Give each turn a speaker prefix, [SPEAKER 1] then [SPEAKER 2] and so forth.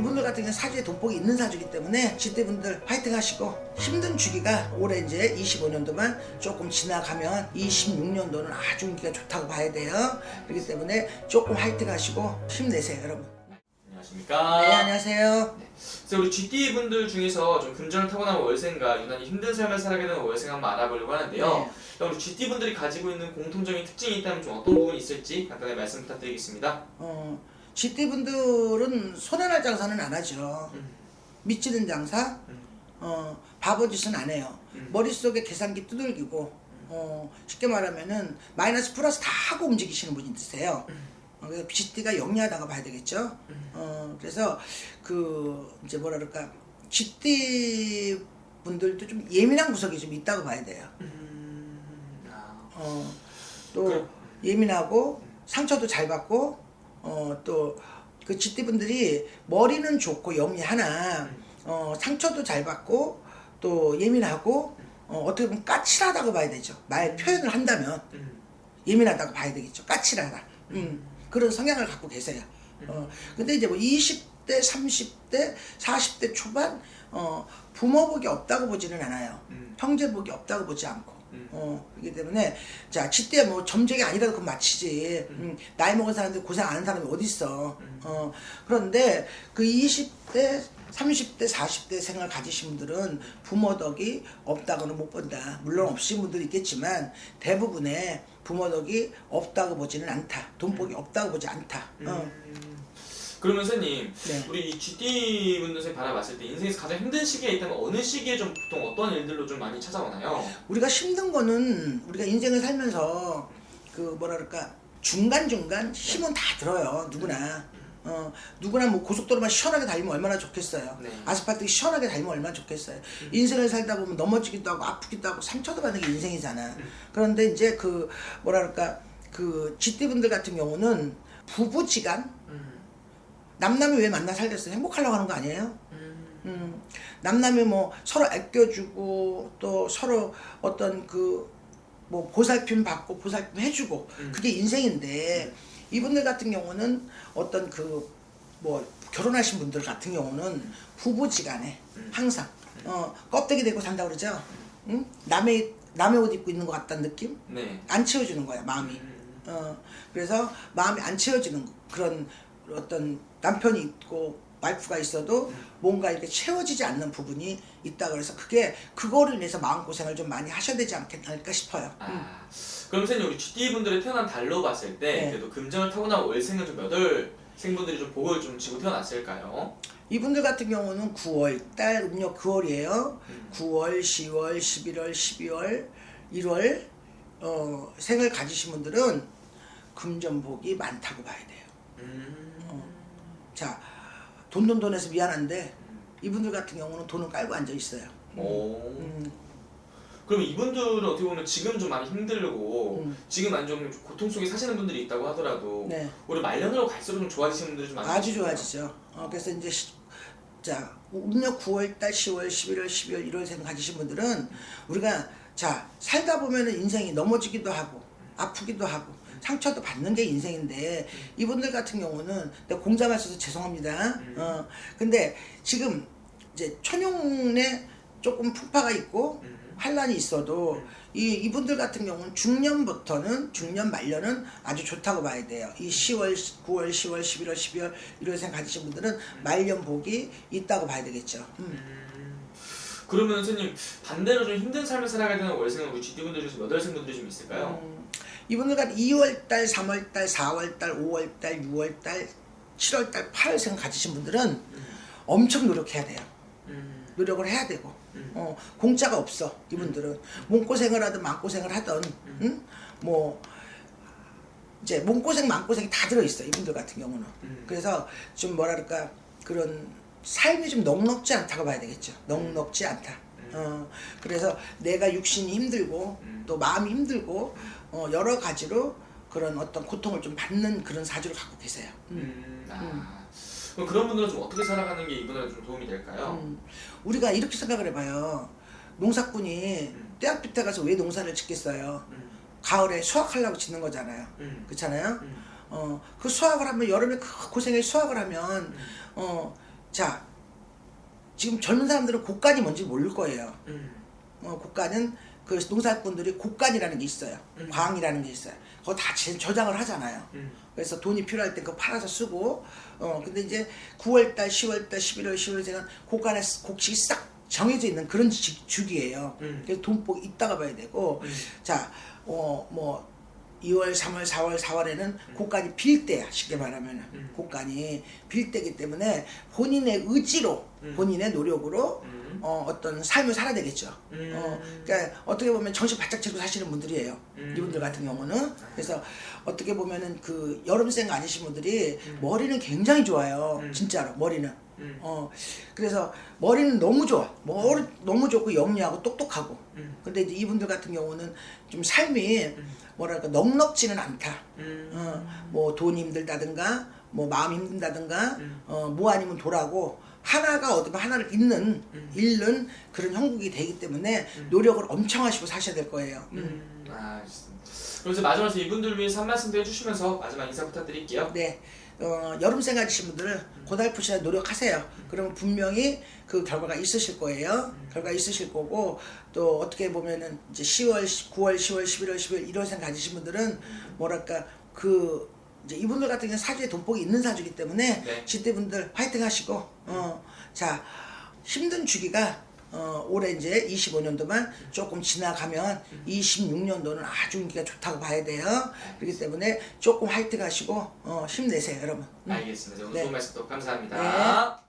[SPEAKER 1] 이분들 같은 경우는 사주에 돈복이 있는 사주이기 때문에 지대분들 파이팅 하시고 힘든 주기가 올해 이제 25년도만 조금 지나가면 26년도는 아주 운기가 좋다고 봐야 돼요. 그렇기 때문에 조금 파이팅 하시고 힘내세요, 여러분.
[SPEAKER 2] 안녕하십니까.
[SPEAKER 1] 네, 안녕하세요.
[SPEAKER 2] 그래서 우리 GT 분들 중에서 좀 금전을 타고난 월생과 유난히 힘든 삶을 살게 되는 월생 한번 알아보려고 하는데요.
[SPEAKER 1] 네.
[SPEAKER 2] 우리 GT 분들이 가지고 있는 공통적인 특징이 있다면 좀 어떤 부분이 있을지 간단히 말씀 부탁드리겠습니다.
[SPEAKER 1] 어, GT분들은 손해날 장사는 안 하죠.
[SPEAKER 2] 음.
[SPEAKER 1] 미치는 장사,
[SPEAKER 2] 음.
[SPEAKER 1] 어, 바보짓은 안 해요.
[SPEAKER 2] 음.
[SPEAKER 1] 머릿속에 계산기 두들기고, 어, 쉽게 말하면은 마이너스 플러스 다 하고 움직이시는 분이세요. 어, 그래서 GT가 영리하다고 봐야 되겠죠. 어, 그래서 그, 이제 뭐라 그럴까, GT 분들도 좀 예민한 구석이 좀 있다고 봐야 돼요.
[SPEAKER 2] 음, 아,
[SPEAKER 1] 어, 또
[SPEAKER 2] 그럼-
[SPEAKER 1] 예민하고 상처도 잘 받고 어, 또그 쥐띠분들이 머리는 좋고 영리하나 어, 상처도 잘 받고 또 예민하고 어, 어떻게 보면 까칠하다고 봐야 되죠. 말 표현을 한다면
[SPEAKER 2] 음,
[SPEAKER 1] 예민하다고 봐야 되겠죠. 까칠하다. 음, 그런 성향을 갖고 계세요. 어, 근데 이제 뭐 20대, 30대, 40대 초반 어, 부모 복이 없다고 보지는 않아요.
[SPEAKER 2] 음.
[SPEAKER 1] 형제 복이 없다고 보지 않고.
[SPEAKER 2] 음.
[SPEAKER 1] 어, 그렇기 때문에 자, 지때 뭐 점쟁이 아니라도 그건 마치지. 음, 나이 먹은 사람들 고생 안 하는 사람이 어디 있어. 어, 그런데 그 20대 30대, 40대 생활 가지신 분들은 부모 덕이 없다고는 못 본다. 물론 없으신 분들이 있겠지만 대부분의 부모 덕이 없다고 보지는 않다. 돈복이 없다고 보지 않다. 어.
[SPEAKER 2] 음. 그러면 선생님,
[SPEAKER 1] 네.
[SPEAKER 2] 우리 이 GT 분들 바라봤을 때 인생에서 가장 힘든 시기에 있다면 어느 시기에 좀 보통 어떤 일들로 좀 많이 찾아오나요?
[SPEAKER 1] 우리가 힘든 거는 우리가 인생을 살면서 그 뭐라 그럴까 중간중간 힘은 다 들어요 누구나 어 누구나 뭐 고속도로만 시원하게 달리면 얼마나 좋겠어요
[SPEAKER 2] 네.
[SPEAKER 1] 아스팔트 시원하게 달리면 얼마나 좋겠어요 인생을 살다 보면 넘어지기도 하고 아프기도 하고 상처도 받는 게 인생이잖아 그런데 이제 그 뭐라 그럴까 그 GT분들 같은 경우는 부부지간
[SPEAKER 2] 음,
[SPEAKER 1] 남남이 왜 만나 살겠어 행복하려고 하는 거 아니에요?
[SPEAKER 2] 음,
[SPEAKER 1] 음, 남남이 뭐 서로 아껴주고 또 서로 어떤 그 뭐 보살핌 받고 보살핌 해주고
[SPEAKER 2] 음.
[SPEAKER 1] 그게 인생인데 이분들 같은 경우는 어떤 그 뭐 결혼하신 분들 같은 경우는 부부지간에
[SPEAKER 2] 음.
[SPEAKER 1] 항상 어 껍데기 대고 산다 그러죠. 응? 남의 남의 옷 입고 있는 것 같다는 느낌?
[SPEAKER 2] 네.
[SPEAKER 1] 안 채워주는 거야 마음이.
[SPEAKER 2] 음,
[SPEAKER 1] 어, 그래서 마음이 안 채워지는 그런 어떤 남편이 있고 와이프가 있어도 뭔가 이렇게 채워지지 않는 부분이 있다 그래서 그게 그거를 위해서 마음고생을 좀 많이 하셔야 되지 않겠나 싶어요.
[SPEAKER 2] 아, 그럼 선생님 우리 GT 분들의 태어난 달로 봤을 때
[SPEAKER 1] 네.
[SPEAKER 2] 그래도 금전을 타고난 월생은 좀 몇월 생분들이 좀 복을 좀 지고 태어났을까요?
[SPEAKER 1] 이분들 같은 경우는 9월 달 음력 9월이에요.
[SPEAKER 2] 음.
[SPEAKER 1] 9월, 10월, 11월, 12월, 1월 어, 생을 가지신 분들은 금전복이 많다고 봐야 돼요.
[SPEAKER 2] 음,
[SPEAKER 1] 자, 돈 돈 돈해서 미안한데 이분들 같은 경우는 돈을 깔고 앉아 있어요.
[SPEAKER 2] 오.
[SPEAKER 1] 음,
[SPEAKER 2] 그럼 이분들은 어떻게 보면 지금 좀 많이 힘들고
[SPEAKER 1] 음.
[SPEAKER 2] 지금 많이 좀 고통 속에 사시는 분들이 있다고 하더라도
[SPEAKER 1] 네.
[SPEAKER 2] 우리 말년으로 갈수록 좀 좋아지시는 분들이 좀 많아요.
[SPEAKER 1] 아주 좋아지죠. 어, 그래서 이제 시- 자 음력 9월달, 10월, 11월, 12월, 1월 생 가지신 분들은 우리가 자 살다 보면은 인생이 넘어지기도 하고 아프기도 하고 상처도 받는 게 인생인데 이분들 같은 경우는 내가 써서 죄송합니다. 어 근데 지금 이제 천용에 조금 풍파가 있고
[SPEAKER 2] 음.
[SPEAKER 1] 환란이 있어도 이 이분들 같은 경우는 중년부터는 중년 말년은 아주 좋다고 봐야 돼요. 이 10월, 9월, 10월, 11월, 12월 1월생 가지신 분들은 말년 복이 있다고 봐야 되겠죠. 음.
[SPEAKER 2] 음. 그러면 선생님 반대로 좀 힘든 삶을 살아가야 되는 월생은 우리 GT 분들 중에서 몇 월생 분들이 좀 있을까요?
[SPEAKER 1] 음, 이분들 같은 2월달, 3월달, 4월달, 5월달, 6월달, 7월달, 8월생 가지신 분들은 엄청 노력해야 돼요.
[SPEAKER 2] 음.
[SPEAKER 1] 노력을 해야 되고
[SPEAKER 2] 음.
[SPEAKER 1] 어, 공짜가 없어 이분들은 몸고생을 하든 마음고생을 하든 응? 뭐 이제 몸고생 마음고생이 다 들어있어 이분들 같은 경우는
[SPEAKER 2] 음.
[SPEAKER 1] 그래서 좀 뭐랄까 그런 삶이 좀 넉넉지 않다고 봐야 되겠죠 넉넉지 않다 어, 그래서 내가 육신이 힘들고
[SPEAKER 2] 음.
[SPEAKER 1] 또 마음이 힘들고 어, 여러 가지로 그런 어떤 고통을 좀 받는 그런 사주를 갖고 계세요
[SPEAKER 2] 음. 아. 그럼 그런 분들은 좀 어떻게 살아가는 게 이분한테 좀 도움이 될까요?
[SPEAKER 1] 음, 우리가 이렇게 생각을 해봐요. 농사꾼이
[SPEAKER 2] 음.
[SPEAKER 1] 떼학 빗에 가서 왜 농사를 짓겠어요?
[SPEAKER 2] 음.
[SPEAKER 1] 가을에 수확하려고 짓는 거잖아요.
[SPEAKER 2] 음.
[SPEAKER 1] 그렇잖아요.
[SPEAKER 2] 음.
[SPEAKER 1] 어, 그 수확을 하면 여름에 그 고생에 수확을 하면
[SPEAKER 2] 음.
[SPEAKER 1] 어, 자 지금 젊은 사람들은 곡간이 뭔지 모를 거예요.
[SPEAKER 2] 음.
[SPEAKER 1] 어, 곡간은 그 농사꾼들이 곡간이라는 게 있어요.
[SPEAKER 2] 음.
[SPEAKER 1] 광이라는 게 있어요. 그거 다 제- 저장을 하잖아요.
[SPEAKER 2] 음.
[SPEAKER 1] 그래서 돈이 필요할 때 그거 팔아서 쓰고 어 근데 이제 9월달, 10월달, 11월, 12월에는 곡간에 쓰- 곡식이 싹 정해져 있는 그런 주- 주기예요.
[SPEAKER 2] 음.
[SPEAKER 1] 그래서 돈복 있다가 봐야 되고
[SPEAKER 2] 음.
[SPEAKER 1] 자, 어, 뭐 2월, 3월, 4월, 4월에는 곡간이 빌 때야. 쉽게 말하면은
[SPEAKER 2] 음.
[SPEAKER 1] 곡간이 빌 때기 때문에 본인의 의지로,
[SPEAKER 2] 음.
[SPEAKER 1] 본인의 노력으로
[SPEAKER 2] 음.
[SPEAKER 1] 어, 어떤 삶을 살아야 되겠죠.
[SPEAKER 2] 음.
[SPEAKER 1] 어, 그러니까 어떻게 보면 정신 바짝 차리고 사시는 분들이에요.
[SPEAKER 2] 음.
[SPEAKER 1] 이분들 같은 경우는 그래서 어떻게 보면은 그 여름생 아니신 분들이
[SPEAKER 2] 음.
[SPEAKER 1] 머리는 굉장히 좋아요.
[SPEAKER 2] 음.
[SPEAKER 1] 진짜로 머리는.
[SPEAKER 2] 음.
[SPEAKER 1] 어 그래서 머리는 너무 좋아. 머리 너무 좋고 영리하고 똑똑하고.
[SPEAKER 2] 음.
[SPEAKER 1] 근데 이제 이분들 같은 경우는 좀 삶이
[SPEAKER 2] 음.
[SPEAKER 1] 뭐랄까 넉넉지는 않다.
[SPEAKER 2] 음.
[SPEAKER 1] 어, 뭐 돈이 힘들다든가 뭐 마음 힘든다든가
[SPEAKER 2] 음.
[SPEAKER 1] 어, 뭐 아니면 도라고 하나가 얻으면 하나를 잃는
[SPEAKER 2] 음.
[SPEAKER 1] 잃는 그런 형국이 되기 때문에 노력을 엄청 하시고 사셔야 될 거예요.
[SPEAKER 2] 음. 아, 알겠습니다. 그럼 이제 마지막으로 이분들 위해서 한 말씀 도 해주시면서 마지막 인사 부탁드릴게요.
[SPEAKER 1] 네. 어, 여름 생활이신 분들은 고달프시나 노력하세요. 그러면 분명히 그 결과가 있으실 거예요. 결과 있으실 거고 또 어떻게 보면은 이제 10월, 9월, 10월, 11월, 12월 1월생 가지신 분들은 뭐랄까 그 이제 이분들 같은 경우는 사주에 돈복이 있는 사주기 때문에
[SPEAKER 2] 네.
[SPEAKER 1] 지대 분들 화이팅 하시고 어, 자 힘든 주기가 어, 올해 이제 25년도만 조금 지나가면 26년도는 아주 인기가 좋다고 봐야 돼요. 그렇기 때문에 조금 화이팅 하시고 어, 힘내세요, 여러분. 음.
[SPEAKER 2] 알겠습니다. 오늘
[SPEAKER 1] 네.
[SPEAKER 2] 좋은 말씀 또 감사합니다.